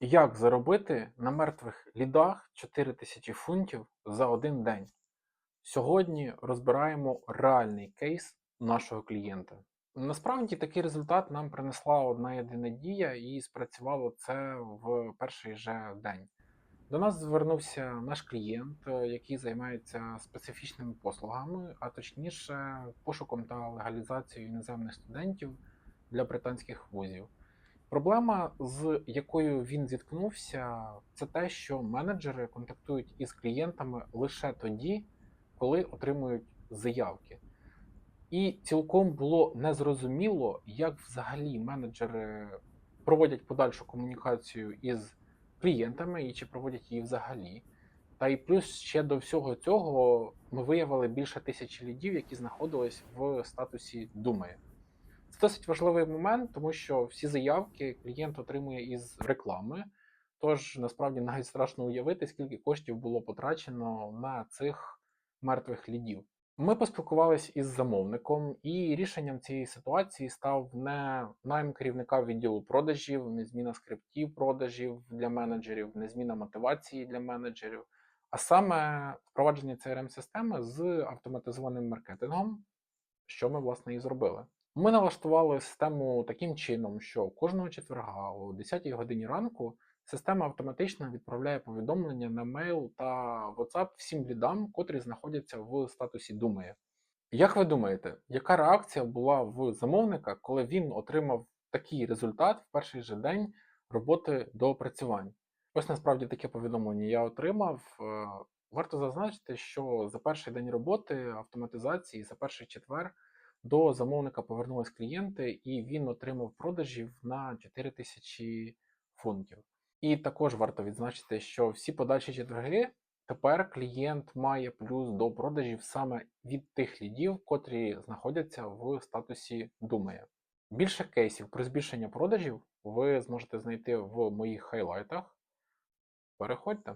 Як заробити на мертвих лідах 4000 фунтів за один день? Сьогодні розбираємо реальний кейс нашого клієнта. Насправді такий результат нам принесла одна єдина дія, і спрацювало це в перший же день. До нас звернувся наш клієнт, е, який займається специфічними послугами, а точніше пошуком та легалізацією іноземних студентів для британських вузів. Проблема, з якою він зіткнувся, це те, що менеджери контактують із клієнтами лише тоді, коли отримують заявки. І цілком було незрозуміло, як взагалі менеджери проводять подальшу комунікацію із клієнтами і чи проводять її взагалі. Та й плюс ще до всього цього ми виявили більше тисячі лідів, які знаходились в статусі Думає. Це досить важливий момент, тому що всі заявки клієнт отримує із реклами. Тож насправді навіть страшно уявити, скільки коштів було потрачено на цих мертвих лідів. Ми поспілкувалися із замовником, і рішенням цієї ситуації став не найм керівника відділу продажів, не зміна скриптів продажів для менеджерів, не зміна мотивації для менеджерів, а саме впровадження crm системи з автоматизованим маркетингом, що ми власне і зробили. Ми налаштували систему таким чином, що кожного четверга о 10 годині ранку система автоматично відправляє повідомлення на мейл та WhatsApp всім лідам, котрі знаходяться в статусі Думає. Як ви думаєте, яка реакція була в замовника, коли він отримав такий результат в перший же день роботи до опрацювань? Ось насправді таке повідомлення я отримав. Е, Варто зазначити, що за перший день роботи автоматизації, за перший четвер до замовника повернулись клієнти, і він отримав продажів на 4000 фунтів. І також варто відзначити, що всі подальші четверги тепер клієнт має плюс до продажів саме від тих лідів, котрі знаходяться в статусі Думає. Більше кейсів про збільшення продажів ви зможете знайти в моїх хайлайтах. Переходьте.